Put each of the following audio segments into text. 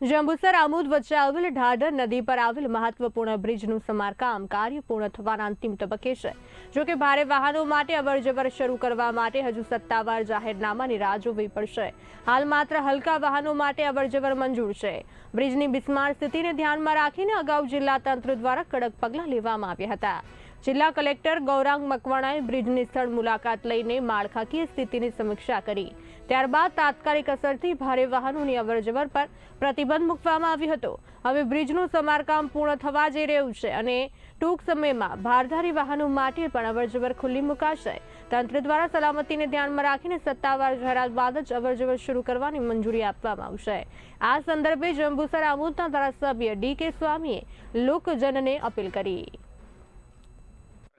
જંબુસર, આમોદ વચ્ચે આવેલ ઢાઢર નદી પર આવેલ મહત્વપૂર્ણ બ્રિજનું સમારકામ કાર્ય પૂર્ણ થવાના અંતિમ તબક્કે છે. જોકે ભારે વાહનો માટે અવરજવર શરૂ કરવા માટે હજુ સત્તાવાર જાહેરનામાની રાહ જોવી પડશે. હાલ માત્ર હલકા વાહનો માટે અવરજવર મંજૂર છે. બ્રિજની બિસ્માર સ્થિતિને ધ્યાનમાં રાખીને અગાઉ જિલ્લા તંત્ર દ્વારા કડક પગલાં લેવામાં આવ્યા હતા. જિલ્લા કલેક્ટર ગૌરાંગ મકવાણાએ બ્રિજની સ્થળ મુલાકાત લઈને માળખાકીય સ્થિતિની સમીક્ષા કરી. ત્યારબાદ તાત્કાલિક અસરથી ભારે વાહનોની અવરજવર પર પ્રતિબંધ મૂકવામાં આવ્યો હતો. હવે બ્રિજનું સમારકામ પૂર્ણ થવા જઈ રહ્યું છે અને ટૂંક સમયમાં ભારધારી વાહનો માટે પણ અવરજવર ખુલ્લી મુકાશે. તંત્ર દ્વારા સલામતીને ધ્યાનમાં રાખીને સત્તાવાર જાહેરાત બાદ જ અવરજવર શરૂ કરવાની મંજૂરી આપવામાં આવશે. આ સંદર્ભે જંબુસર આમોદના ધારાસભ્ય ડી કે સ્વામીએ લોકજનને અપીલ કરી.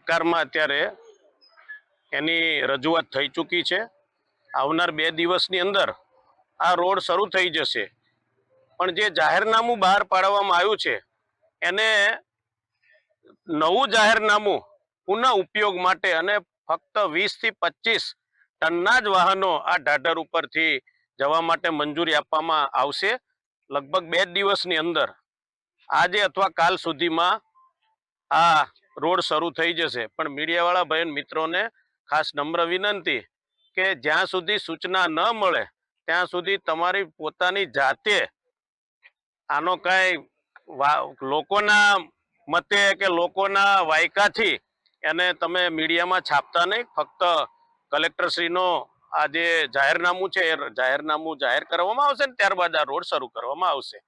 સરકારમાં અત્યારે એની રજૂઆત થઈ ચૂકી છે. આવનાર બે દિવસની અંદર આ રોડ શરૂ થઈ જશે. પણ જે જાહેરનામું બહાર પાડવામાં આવ્યું છે, એને નવું જાહેરનામું પુનઃ ઉપયોગ માટે અને ફક્ત વીસથી પચીસ ટનના જ વાહનો આ ઢાઢર ઉપરથી જવા માટે મંજૂરી આપવામાં આવશે. લગભગ બે દિવસની અંદર, આજે અથવા કાલ સુધીમાં આ રોડ શરૂ થઈ જશે. પણ મીડિયાવાળા ભાઈ મિત્રોને ખાસ નમ્ર વિનંતી કે જ્યાં સુધી સૂચના ન મળે, ત્યાં સુધી તમારી પોતાની જાતે આનો કાંઈ લોકોના મતે કે લોકોના વાયકાથી એને તમે મીડિયામાં છાપતા નહીં. ફક્ત કલેક્ટરશ્રીનો આ જે જાહેરનામું છે, એ જાહેરનામું જાહેર કરવામાં આવશે ને ત્યારબાદ આ રોડ શરૂ કરવામાં આવશે.